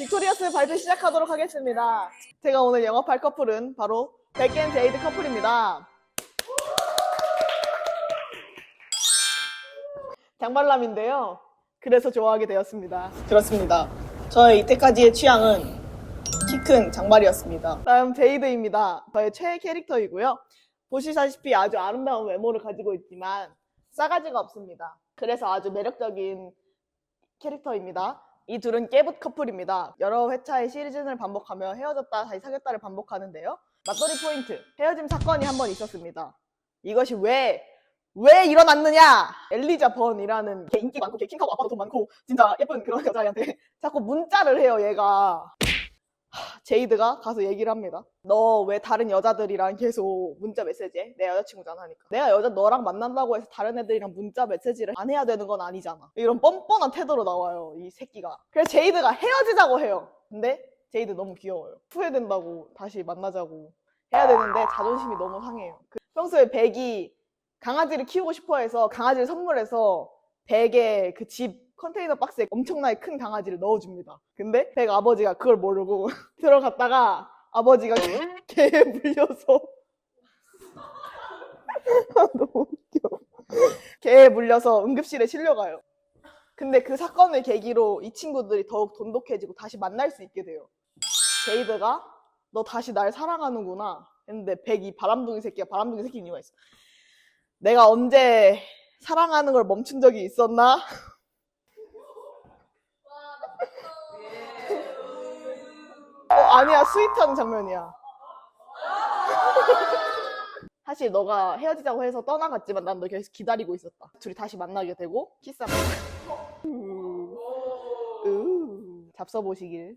빅토리아스 발표 시작하도록 하겠습니다. 제가 오늘 영업할 커플은 바로 백앤 제이드 커플입니다. 장발남인데요. 그래서 좋아하게 되었습니다. 그렇습니다. 저의 이때까지의 취향은 키 큰 장발이었습니다. 다음 제이드입니다. 저의 최애 캐릭터이고요. 보시다시피 아주 아름다운 외모를 가지고 있지만 싸가지가 없습니다. 그래서 아주 매력적인 캐릭터입니다. 이 둘은 깨붓 커플입니다. 여러 회차의 시리즈를 반복하며 헤어졌다 다시 사귀었다를 반복하는데요. 맞돌이 포인트, 헤어짐 사건이 한 번 있었습니다. 이것이 왜, 왜 일어났느냐? 엘리자 번이라는 개 인기 많고 개 킹하고 아빠도 돈 많고 진짜 예쁜 그런 여자애한테 자꾸 문자를 해요, 얘가. 하, 제이드가 가서 얘기를 합니다. 너 왜 다른 여자들이랑 계속 문자 메시지해? 내 여자친구잖아 하니까. 내가 여자 너랑 만난다고 해서 다른 애들이랑 문자 메시지를 안 해야 되는 건 아니잖아. 이런 뻔뻔한 태도로 나와요, 이 새끼가. 그래서 제이드가 헤어지자고 해요. 근데 제이드 너무 귀여워요. 후회된다고 다시 만나자고 해야 되는데 자존심이 너무 상해요. 그 평소에 백이 강아지를 키우고 싶어 해서 강아지를 선물해서 백의 그 집 컨테이너 박스에 엄청나게 큰 강아지를 넣어줍니다. 근데 백 아버지가 그걸 모르고 들어갔다가 아버지가 개에 물려서 아, 너무 웃겨. 개에 물려서 응급실에 실려가요. 근데 그 사건을 계기로 이 친구들이 더욱 돈독해지고 다시 만날 수 있게 돼요. 제이드가 너 다시 날 사랑하는구나 했는데 백이 바람둥이 새끼가 바람둥이 새끼인 이유가 있어. 내가 언제 사랑하는 걸 멈춘 적이 있었나? 아니야, 스윗한 장면이야. 사실 너가 헤어지자고 해서 떠나갔지만 난 너 계속 기다리고 있었다. 둘이 다시 만나게 되고 키스합니다. 우, 우, 잡숴보시길.